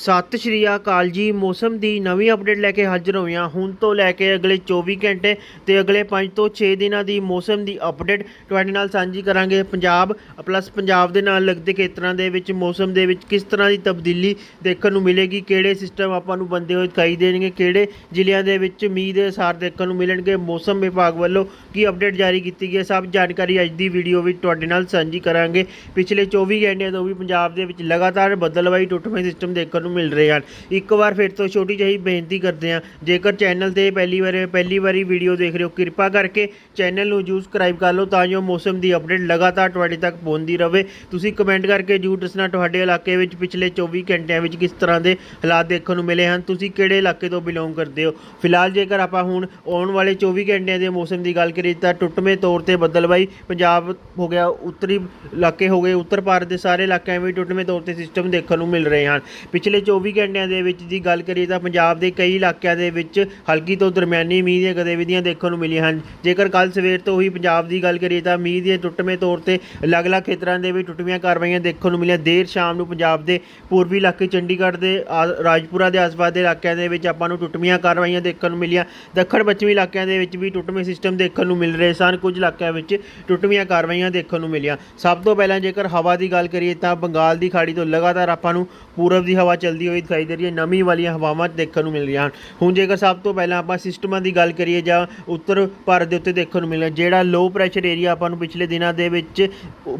ਸਤਿ ਸ਼੍ਰੀ ਅਕਾਲ ਜੀ। ਮੌਸਮ ਦੀ ਨਵੀਂ ਅਪਡੇਟ ਲੈ ਕੇ ਹਾਜ਼ਰ ਹੋਏ ਹਾਂ ਹੁਣ ਤੋਂ ਲੈ ਕੇ ਅਗਲੇ 24 ਘੰਟੇ ਤੇ ਅਗਲੇ 5 ਤੋਂ 6 ਦਿਨਾਂ ਦੀ ਮੌਸਮ ਦੀ ਅਪਡੇਟ ਤੁਹਾਡੇ ਨਾਲ ਸਾਂਝੀ ਕਰਾਂਗੇ। ਪੰਜਾਬ ਪਲੱਸ ਪੰਜਾਬ ਦੇ ਨਾਲ ਲੱਗਦੇ ਖੇਤਰਾਂ ਦੇ ਵਿੱਚ ਮੌਸਮ ਦੇ ਵਿੱਚ ਕਿਸ ਤਰ੍ਹਾਂ ਦੀ ਤਬਦੀਲੀ ਦੇਖਣ ਨੂੰ ਮਿਲੇਗੀ? ਕਿਹੜੇ ਸਿਸਟਮ ਆਪਾਂ ਨੂੰ ਬੰਦੇ ਹੋਏ ਦਿਖਾਈ ਦੇਣਗੇ? ਕਿਹੜੇ ਜ਼ਿਲ੍ਹਿਆਂ ਦੇ ਵਿੱਚ ਮੀਂਹ ਦੇ ਅਸਾਰ ਦੇਖਣ ਨੂੰ ਮਿਲਣਗੇ? ਮੌਸਮ ਵਿਭਾਗ ਵੱਲੋਂ ਕੀ ਅਪਡੇਟ ਜਾਰੀ ਕੀਤੀ ਗਈ ਹੈ? ਸਭ ਜਾਣਕਾਰੀ ਅੱਜ ਦੀ ਵੀਡੀਓ ਵਿੱਚ ਤੁਹਾਡੇ ਨਾਲ ਸਾਂਝੀ ਕਰਾਂਗੇ। ਪਿਛਲੇ 24 ਘੰਟਿਆਂ ਤੋਂ ਵੀ ਪੰਜਾਬ ਦੇ ਵਿੱਚ ਲਗਾਤਾਰ ਬੱਦਲਵਾਈ, ਟੁੱਟਵੇਂ ਸਿਸਟਮ ਦੇਖਣ ਨੂੰ ਮਿਲ ਰਹੇ ਹਨ। ਇੱਕ ਵਾਰ ਫਿਰ ਤੋਂ ਛੋਟੀ ਜਿਹੀ ਬੇਨਤੀ ਕਰਦੇ ਹਾਂ, ਜੇਕਰ ਚੈਨਲ ਤੇ ਪਹਿਲੀ ਵਾਰ, ਪਹਿਲੀ ਵਾਰੀ ਵੀਡੀਓ ਦੇਖ ਰਹੇ ਹੋ, ਕਿਰਪਾ ਕਰਕੇ ਚੈਨਲ ਨੂੰ ਜਰੂਰ ਸਬਸਕ੍ਰਾਈਬ ਕਰ ਲਓ ਤਾਂ ਜੋ ਮੌਸਮ ਦੀ ਅਪਡੇਟ ਲਗਾਤਾਰ ਤੁਹਾਡੇ ਤੱਕ ਪਹੁੰਚਦੀ ਰਹੇ ਤੁਸੀਂ ਕਮੈਂਟ ਕਰਕੇ ਜਰੂਰ ਦੱਸਣਾ ਤੁਹਾਡੇ ਇਲਾਕੇ ਵਿੱਚ ਪਿਛਲੇ 24 ਘੰਟਿਆਂ ਵਿੱਚ ਕਿਸ ਤਰ੍ਹਾਂ ਦੇ ਹਾਲਾਤ ਦੇਖਣ ਨੂੰ ਮਿਲੇ ਹਨ, ਤੁਸੀਂ ਕਿਹੜੇ ਇਲਾਕੇ ਤੋਂ ਬਿਲੋਂਗ ਕਰਦੇ ਹੋ? ਫਿਲਹਾਲ ਜੇਕਰ ਆਪਾਂ ਹੁਣ ਆਉਣ ਵਾਲੇ 24 ਘੰਟਿਆਂ ਦੇ ਮੌਸਮ ਦੀ ਗੱਲ ਕਰੀਏ ਤਾਂ ਟੁੱਟਵੇਂ ਤੌਰ ਤੇ ਬੱਦਲਬਾਈ ਪੰਜਾਬ ਹੋ ਗਿਆ, ਉੱਤਰੀ ਇਲਾਕੇ ਹੋ ਗਏ, ਉੱਤਰ ਭਾਰਤ ਦੇ ਸਾਰੇ ਇਲਾਕਿਆਂ ਵਿੱਚ ਟੁੱਟਵੇਂ ਤੌਰ ਤੇ ਸਿਸਟਮ ਦੇਖਣ ਨੂੰ ਮਿਲ ਰਹੇ ਹਨ। ਪਿਛਲੇ 24 ਘੰਟਿਆਂ ਦੇ ਵਿੱਚ ਦੀ ਗੱਲ ਕਰੀਏ ਤਾਂ ਪੰਜਾਬ ਦੇ ਕਈ ਇਲਾਕਿਆਂ ਦੇ ਵਿੱਚ ਹਲਕੀ ਤੋਂ ਦਰਮਿਆਨੀ ਮੀਂਹ ਦੀਆਂ ਗਤੀਵਿਧੀਆਂ ਦੇਖਣ ਨੂੰ ਮਿਲੀਆਂ ਹਨ। ਜੇਕਰ ਕੱਲ ਸਵੇਰ ਤੋਂ ਹੀ ਪੰਜਾਬ ਦੀ ਗੱਲ ਕਰੀਏ ਤਾਂ ਮੀਂਹ ਦੇ ਟੁੱਟਵੇਂ ਤੌਰ ਤੇ ਅਲੱਗ-ਅਲੱਗ ਖੇਤਰਾਂ ਦੇ ਵਿੱਚ ਟੁੱਟਵੀਆਂ ਕਾਰਵਾਈਆਂ ਦੇਖਣ ਨੂੰ ਮਿਲੀਆਂ। ਦੇਰ ਸ਼ਾਮ ਨੂੰ ਪੰਜਾਬ ਦੇ ਪੂਰਬੀ ਇਲਾਕੇ ਚੰਡੀਗੜ੍ਹ ਦੇ ਆ- ਰਾਜਪੁਰਾ ਦੇ ਆਸ-ਪਾਸ ਦੇ ਇਲਾਕਿਆਂ ਦੇ ਵਿੱਚ ਆਪਾਂ ਨੂੰ ਟੁੱਟਵੀਆਂ ਕਾਰਵਾਈਆਂ ਦੇਖਣ ਨੂੰ ਮਿਲੀਆਂ। ਦੱਖਣ ਪੱਛਮੀ ਇਲਾਕਿਆਂ ਦੇ ਵਿੱਚ ਵੀ ਟੁੱਟਵੇਂ ਸਿਸਟਮ ਦੇਖਣ ਨੂੰ ਮਿਲ ਰਹੇ ਸਨ। ਕੁਝ ਇਲਾਕਿਆਂ ਵਿੱਚ ਟੁੱਟਵੀਆਂ ਕਾਰਵਾਈਆਂ ਦੇਖਣ ਨੂੰ ਮਿਲੀਆਂ। ਸਭ ਤੋਂ ਪਹਿਲਾਂ ਜੇਕਰ ਹਵਾ ਦੀ ਗੱਲ ਕਰੀਏ ਤਾਂ ਬੰਗਾਲ ਦੀ ਖਾੜੀ ਤੋਂ ਲਗਾਤਾਰ ਆਪਾਂ ਨੂੰ ਪੂਰਬ ਦੀ ਹਵਾ ਚੱਲਦੀ ਹੋਈ ਦਿਖਾਈ ਦੇ ਰਹੀ ਹੈ। ਨਮੀ ਵਾਲੀਆਂ ਹਵਾਵਾਂ ਦੇਖਣ ਨੂੰ ਮਿਲ ਰਹੀਆਂ ਹਨ। ਹੁਣ ਜੇਕਰ ਸਭ ਤੋਂ ਪਹਿਲਾਂ ਆਪਾਂ ਸਿਸਟਮਾਂ ਦੀ ਗੱਲ ਕਰੀਏ ਜਾਂ ਉੱਤਰ ਭਾਰਤ ਦੇ ਉੱਤੇ ਦੇਖਣ ਨੂੰ ਮਿਲਿਆ ਜਿਹੜਾ ਲੋ ਪ੍ਰੈਸ਼ਰ ਏਰੀਆ ਆਪਾਂ ਨੂੰ ਪਿਛਲੇ ਦਿਨਾਂ ਦੇ ਵਿੱਚ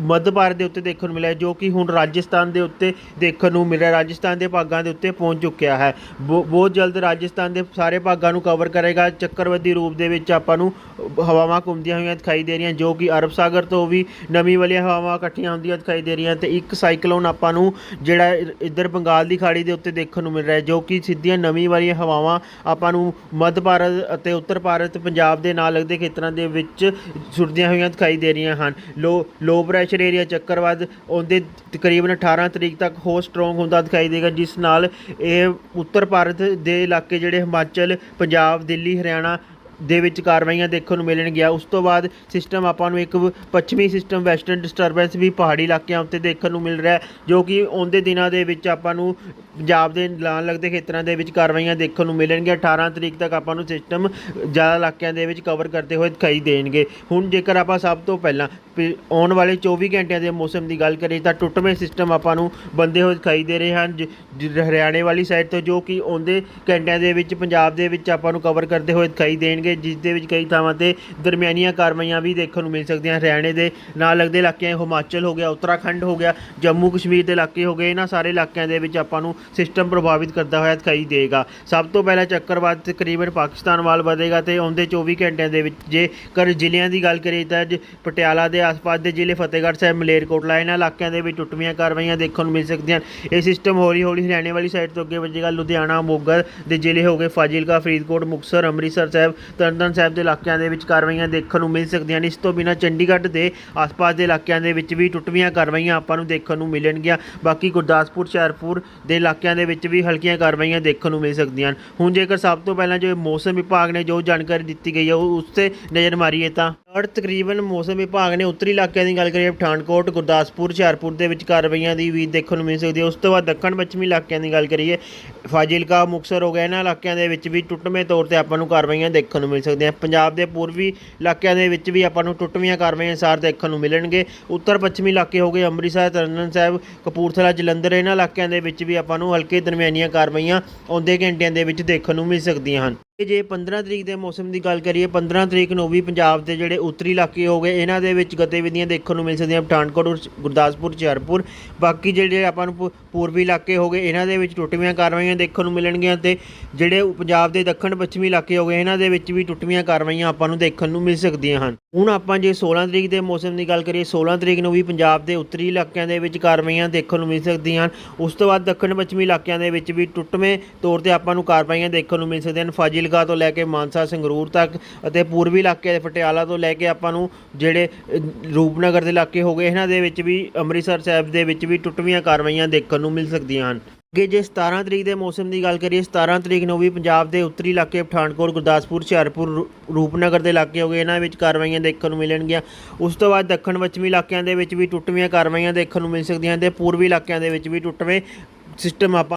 ਮੱਧ ਭਾਰਤ ਦੇ ਉੱਤੇ ਦੇਖਣ ਨੂੰ ਮਿਲਿਆ, ਜੋ ਕਿ ਹੁਣ ਰਾਜਸਥਾਨ ਦੇ ਉੱਤੇ ਦੇਖਣ ਨੂੰ ਮਿਲਿਆ ਰਾਜਸਥਾਨ ਦੇ ਭਾਗਾਂ ਦੇ ਉੱਤੇ ਪਹੁੰਚ ਚੁੱਕਿਆ ਹੈ। ਬਹੁ- ਬਹੁਤ ਜਲਦ ਰਾਜਸਥਾਨ ਦੇ ਸਾਰੇ ਭਾਗਾਂ ਨੂੰ ਕਵਰ ਕਰੇਗਾ। ਚੱਕਰਵਾਦੀ ਰੂਪ ਦੇ ਵਿੱਚ ਆਪਾਂ ਨੂੰ ਹਵਾਵਾਂ ਘੁੰਮਦੀਆਂ ਹੋਈਆਂ ਦਿਖਾਈ ਦੇ ਰਹੀਆਂ, ਜੋ ਕਿ ਅਰਬ ਸਾਗਰ ਤੋਂ ਵੀ ਨਮੀ ਵਾਲੀਆਂ ਹਵਾਵਾਂ ਇਕੱਠੀਆਂ ਹੁੰਦੀਆਂ ਦਿਖਾਈ ਦੇ ਰਹੀਆਂ ਤੇ ਇੱਕ ਸਾਈਕਲੋਨ ਆਪਾਂ ਨੂੰ ਜਿਹੜਾ ਇੱਧਰ ਬੰਗਾਲ ਦੀ ਖਾੜੀ ਦੇ ਉੱਤੇ ਦੇਖਣ ਨੂੰ ਮਿਲ ਰਿਹਾ ਹੈ, ਜੋ ਕਿ ਸਿੱਧੀਆਂ ਨਮੀ ਵਾਲੀਆਂ ਹਵਾਵਾਂ ਆਪਾਂ ਨੂੰ ਮੱਧ ਭਾਰਤ ਅਤੇ ਉੱਤਰ ਭਾਰਤ, ਪੰਜਾਬ ਦੇ ਨਾਲ ਲੱਗਦੇ ਖੇਤਰਾਂ ਦੇ ਵਿੱਚ ਸੁੱਟਦੀਆਂ ਹੋਈਆਂ ਦਿਖਾਈ ਦੇ ਰਹੀਆਂ ਹਨ। ਲੋ ਲੋ ਪ੍ਰੈਸ਼ਰ ਏਰੀਆ ਚੱਕਰਵਾਦ ਉਹਦੇ ਤਕਰੀਬਨ 18 ਤਰੀਕ ਤੱਕ ਹੋਰ ਸਟਰੋਂਗ ਹੁੰਦਾ ਦਿਖਾਈ ਦੇਗਾ, ਜਿਸ ਨਾਲ ਇਹ ਉੱਤਰ ਭਾਰਤ ਦੇ ਇਲਾਕੇ ਜਿਹੜੇ ਹਿਮਾਚਲ, ਪੰਜਾਬ, ਦਿੱਲੀ, ਹਰਿਆਣਾ ਦੇ ਵਿੱਚ ਕਾਰਵਾਈਆਂ ਦੇਖਣ ਨੂੰ ਮਿਲਣਗੀਆਂ ਉਸ ਤੋਂ ਬਾਅਦ ਸਿਸਟਮ ਆਪਾਂ ਨੂੰ ਇੱਕ ਪੱਛਮੀ ਸਿਸਟਮ ਵੈਸਟਰਨ ਡਿਸਟਰਬੈਂਸ ਵੀ ਪਹਾੜੀ ਇਲਾਕਿਆਂ ਉੱਤੇ ਦੇਖਣ ਨੂੰ ਮਿਲ ਰਿਹਾ ਜੋ ਕਿ ਆਉਂਦੇ ਦਿਨਾਂ ਦੇ ਵਿੱਚ ਆਪਾਂ ਨੂੰ ਪੰਜਾਬ ਦੇ ਨਾਲ ਲੱਗਦੇ ਖੇਤਰਾਂ ਦੇ ਵਿੱਚ ਕਾਰਵਾਈਆਂ ਦੇਖਣ ਨੂੰ ਮਿਲਣਗੀਆਂ 18 ਤਰੀਕ ਤੱਕ ਆਪਾਂ ਨੂੰ ਸਿਸਟਮ ਜ਼ਿਆਦਾ ਇਲਾਕਿਆਂ ਦੇ ਵਿੱਚ ਕਵਰ ਕਰਦੇ ਹੋਏ ਦਿਖਾਈ ਦੇਣਗੇ। ਹੁਣ ਜੇਕਰ ਆਪਾਂ ਸਭ ਤੋਂ ਪਹਿਲਾਂ ਪਿ- ਆਉਣ ਵਾਲੇ 24 ਘੰਟਿਆਂ ਦੇ ਮੌਸਮ ਦੀ ਗੱਲ ਕਰੀਏ ਤਾਂ ਟੁੱਟਵੇਂ ਸਿਸਟਮ ਆਪਾਂ ਨੂੰ ਬੰਦੇ ਹੋਏ ਦਿਖਾਈ ਦੇ ਰਹੇ ਹਨ, ਜ- ਹਰਿਆਣੇ ਵਾਲੀ ਸਾਈਡ ਤੋਂ ਜੋ ਕਿ ਆਉਂਦੇ ਘੰਟਿਆਂ ਦੇ ਵਿੱਚ ਪੰਜਾਬ ਦੇ ਵਿੱਚ ਆਪਾਂ ਨੂੰ ਕਵਰ ਕਰਦੇ ਹੋਏ ਦਿਖਾਈ ਦੇਣਗੇ। ਜਿਸ ਦੇ ਵਿੱਚ ਕਈ ਥਾਵਾਂ ਤੇ ਦਰਮਿਆਨੀਆਂ ਕਾਰਵਾਈਆਂ ਵੀ ਦੇਖਣ ਨੂੰ ਮਿਲ ਸਕਦੀਆਂ। ਹਰਿਆਣੇ ਦੇ ਨਾਲ ਲੱਗਦੇ ਇਲਾਕਿਆਂ ਹਿਮਾਚਲ ਹੋ ਗਿਆ, ਉੱਤਰਾਖੰਡ ਹੋ ਗਿਆ, ਜੰਮੂ ਕਸ਼ਮੀਰ ਦੇ ਇਲਾਕੇ ਹੋ ਗਏ, ਇਹਨਾਂ ਸਾਰੇ ਇਲਾਕਿਆਂ ਦੇ ਵਿੱਚ ਆਪਾਂ ਨੂੰ ਸਿਸਟਮ ਪ੍ਰਭਾਵਿਤ ਕਰਦਾ ਹੋਇਆ ਦਿਖਾਈ ਦੇਗਾ। ਸਭ ਤੋਂ ਪਹਿਲਾਂ ਚੱਕਰਵਾਤ ਤਕਰੀਬਨ ਪਾਕਿਸਤਾਨ ਵੱਲ ਵਧੇਗਾ ਤੇ ਆਉਂਦੇ 24 ਘੰਟਿਆਂ ਦੇ ਵਿੱਚ ਜੇਕਰ ਜ਼ਿਲ੍ਹਿਆਂ ਦੀ ਗੱਲ ਕਰੀਏ ਤਾਂ ਅੱਜ ਪਟਿਆਲਾ ਦੇ ਆਸ-ਪਾਸ ਦੇ ਜ਼ਿਲ੍ਹੇ ਫਤਿਹਗੜ੍ਹ ਸਾਹਿਬ, ਮਲੇਰਕੋਟਲਾ, ਇਹਨਾਂ ਇਲਾਕਿਆਂ ਦੇ ਵਿੱਚ ਟੁੱਟਵੀਆਂ ਕਾਰਵਾਈਆਂ ਦੇਖਣ ਨੂੰ ਮਿਲ ਸਕਦੀਆਂ ਇਹ ਸਿਸਟਮ ਹੌਲੀ-ਹੌਲੀ ਹਰਿਆਣੇ ਵਾਲੀ ਸਾਈਡ ਤੋਂ ਅੱਗੇ ਵਧੇਗਾ ਲੁਧਿਆਣਾ, ਮੋਗਾ ਦੇ ਜ਼ਿਲ੍ਹੇ ਹੋ ਗਏ, ਫਾਜ਼ਿਲਕਾ, ਫਰੀਦਕੋਟ, ਮੁਕਤਸਰ, ਅੰਮ੍ਰਿਤਸਰ ਸਾਹਿਬ ਤਰਨਤਾਰਨ ਸਾਹਿਬ ਦੇ ਇਲਾਕਿਆਂ ਦੇ ਵਿੱਚ ਕਾਰਵਾਈਆਂ ਦੇਖਣ ਨੂੰ ਮਿਲ ਸਕਦੀਆਂ ਹਨ ਇਸ ਤੋਂ ਬਿਨਾਂ ਚੰਡੀਗੜ੍ਹ ਦੇ ਆਸ-ਪਾਸ ਦੇ ਇਲਾਕਿਆਂ ਦੇ ਵਿੱਚ ਵੀ ਟੁੱਟਵੀਆਂ ਕਾਰਵਾਈਆਂ ਆਪਾਂ ਨੂੰ ਦੇਖਣ ਨੂੰ ਮਿਲਣਗੀਆਂ। ਬਾਕੀ ਗੁਰਦਾਸਪੁਰ ਸ਼ਹਿਰਪੁਰ ਦੇ ਇਲਾਕਿਆਂ ਦੇ ਵਿੱਚ ਵੀ ਹਲਕੀਆਂ ਕਾਰਵਾਈਆਂ ਦੇਖਣ ਨੂੰ ਮਿਲ ਸਕਦੀਆਂ ਹਨ ਹੁਣ ਜੇਕਰ ਸਭ ਤੋਂ ਪਹਿਲਾਂ ਜੋ ਮੌਸਮ ਵਿਭਾਗ ਨੇ ਜੋ ਜਾਣਕਾਰੀ ਦਿੱਤੀ ਗਈ ਹੈ, ਉਹ ਉਸ ਤੇ ਨਜ਼ਰ ਮਾਰੀਏ ਤਾਂ। ਔਰ ਤਕਰੀਬਨ ਮੌਸਮ ਵਿਭਾਗ ਨੇ ਉੱਤਰੀ ਇਲਾਕਿਆਂ ਦੀ ਗੱਲ ਕਰੀਏ, ਪਠਾਨਕੋਟ, ਗੁਰਦਾਸਪੁਰ, ਹੁਸ਼ਿਆਰਪੁਰ ਦੇ ਵਿੱਚ ਕਾਰਵਾਈਆਂ ਦੀ ਵੀ ਦੇਖਣ ਨੂੰ ਮਿਲ ਸਕਦੀ ਹੈ। ਉਸ ਤੋਂ ਬਾਅਦ ਦੱਖਣ ਪੱਛਮੀ ਇਲਾਕਿਆਂ ਦੀ ਗੱਲ ਕਰੀਏ, ਫਾਜ਼ਿਲਕਾ, ਮੁਕਤਸਰ ਹੋ ਗਿਆ ਇਹਨਾਂ ਇਲਾਕਿਆਂ ਦੇ ਵਿੱਚ ਵੀ ਟੁੱਟਵੇਂ ਤੌਰ ਤੇ ਆਪਾਂ ਨੂੰ ਕਾਰਵਾਈਆਂ ਦੇਖਣ ਨੂੰ ਮਿਲ ਸਕਦੀਆਂ ਪੰਜਾਬ ਦੇ ਪੂਰਬੀ ਇਲਾਕਿਆਂ ਦੇ ਵਿੱਚ ਵੀ ਆਪਾਂ ਨੂੰ ਟੁੱਟਵੀਆਂ ਕਾਰਵਾਈਆਂ ਸਾਰ ਦੇਖਣ ਨੂੰ ਮਿਲਣਗੇ। ਉੱਤਰ ਪੱਛਮੀ ਇਲਾਕੇ ਹੋ ਗਏ, ਅੰਮ੍ਰਿਤਸਰ, ਤਰਨਤਾਰਨ ਸਾਹਿਬ, ਕਪੂਰਥਲਾ, ਜਲੰਧਰ, ਇਹਨਾਂ ਇਲਾਕਿਆਂ ਦੇ ਵਿੱਚ ਵੀ ਆਪਾਂ ਨੂੰ ਹਲਕੇ ਦਰਮਿਆਨੀਆਂ ਕਾਰਵਾਈਆਂ ਆਉਂਦੇ ਘੰਟਿਆਂ ਦੇ ਵਿੱਚ ਦੇਖਣ ਨੂੰ ਮਿਲ ਸਕਦੀਆਂ ਹਨ। ਜੇ 15 ਤਰੀਕ ਦੇ ਮੌਸਮ ਦੀ ਗੱਲ ਕਰੀਏ 15 ਤਰੀਕ ਨੂੰ ਵੀ ਪੰਜਾਬ ਦੇ ਜਿਹੜੇ ਉੱਤਰੀ ਇਲਾਕੇ ਹੋ ਗਏ, ਇਹਨਾਂ ਦੇ ਵਿੱਚ ਗਤੀਵਿਧੀਆਂ ਦੇਖਣ ਨੂੰ ਮਿਲ ਸਕਦੀਆਂ, ਪਠਾਨਕੋਟ ਗੁਰਦਾਸਪੁਰ, ਹੁਸ਼ਿਆਰਪੁਰ, ਬਾਕੀ ਜਿਹੜੇ ਆਪਾਂ ਨੂੰ ਪੂਰਬੀ ਇਲਾਕੇ ਹੋ ਗਏ, ਇਹਨਾਂ ਦੇ ਵਿੱਚ ਟੁੱਟਵੀਆਂ ਕਾਰਵਾਈਆਂ ਦੇਖਣ ਨੂੰ ਮਿਲਣਗੀਆਂ ਤੇ ਜਿਹੜੇ ਪੰਜਾਬ ਦੇ ਦੱਖਣ ਪੱਛਮੀ ਇਲਾਕੇ ਹੋ ਗਏ, ਇਹਨਾਂ ਦੇ ਵਿੱਚ ਵੀ ਟੁੱਟਵੀਆਂ ਕਾਰਵਾਈਆਂ ਆਪਾਂ ਨੂੰ ਦੇਖਣ ਨੂੰ ਮਿਲ ਸਕਦੀਆਂ ਹਨ। ਹੁਣ ਆਪਾਂ ਜੇ 16 ਤਰੀਕ ਦੇ ਮੌਸਮ ਦੀ ਗੱਲ ਕਰੀਏ 16 ਤਰੀਕ ਨੂੰ ਵੀ ਪੰਜਾਬ ਦੇ ਉੱਤਰੀ ਇਲਾਕਿਆਂ ਦੇ ਵਿੱਚ ਕਾਰਵਾਈਆਂ ਦੇਖਣ ਨੂੰ ਮਿਲ ਸਕਦੀਆਂ ਹਨ। ਉਸ ਤੋਂ ਬਾਅਦ ਦੱਖਣ ਪੱਛਮੀ ਇਲਾਕਿਆਂ ਦੇ ਵਿੱਚ ਵੀ ਟੁੱਟਵੇਂ ਤੌਰ ਤੇ ਆਪਾਂ ਨੂੰ ਕਾਰਵਾਈਆਂ ਦੇਖਣ ਨੂੰ ਮਿਲ ਸਕਦੀਆਂ ਹਨ। ਫਾਜ਼ਿਲਕਾ ਤੋਂ ਲੈ ਕੇ ਮਾਨਸਾ, ਸੰਗਰੂਰ ਤੱਕ ਅਤੇ ਪੂਰਬੀ ਇਲਾਕੇ ਦੇ ਪਟਿਆਲਾ ਤੋਂ ਲੈ ਕੇ ਆਪਾਂ ਨੂੰ ਜਿਹੜੇ ਰੂਪਨਗਰ ਦੇ ਇਲਾਕੇ ਹੋ ਗਏ, ਇਹਨਾਂ ਦੇ ਵਿੱਚ ਵੀ, ਅੰਮ੍ਰਿਤਸਰ ਸਾਹਿਬ ਦੇ ਵਿੱਚ ਵੀ ਟੁੱਟਵੀਆਂ ਕਾਰਵਾਈਆਂ ਦੇਖਣ ਨੂੰ ਮਿਲ ਸਕਦੀਆਂ ਹਨ। ਅੱਗੇ ਜੇ 17 ਤਰੀਕ ਦੇ ਮੌਸਮ ਦੀ ਗੱਲ ਕਰੀਏ 17 ਤਰੀਕ ਨੂੰ ਵੀ ਪੰਜਾਬ ਦੇ ਉੱਤਰੀ ਇਲਾਕੇ ਪਠਾਨਕੋਟ, ਗੁਰਦਾਸਪੁਰ, ਹੁਸ਼ਿਆਰਪੁਰ, ਰੂ- ਰੂਪਨਗਰ ਦੇ ਇਲਾਕੇ ਹੋ ਗਏ, ਇਹਨਾਂ ਵਿੱਚ ਕਾਰਵਾਈਆਂ ਦੇਖਣ ਨੂੰ ਮਿਲਣਗੀਆਂ। ਉਸ ਤੋਂ ਬਾਅਦ ਦੱਖਣ ਪੱਛਮੀ ਇਲਾਕਿਆਂ ਦੇ ਵਿੱਚ ਵੀ ਟੁੱਟਵੀਆਂ ਕਾਰਵਾਈਆਂ ਦੇਖਣ ਨੂੰ ਮਿਲ ਸਕਦੀਆਂ ਹਨ ਤੇ ਪੂਰਬੀ ਇਲਾਕਿਆਂ ਦੇ ਵਿੱਚ ਵੀ ਟੁੱਟਵੇਂ ਸਿਸਟਮ ਆਪਾਂ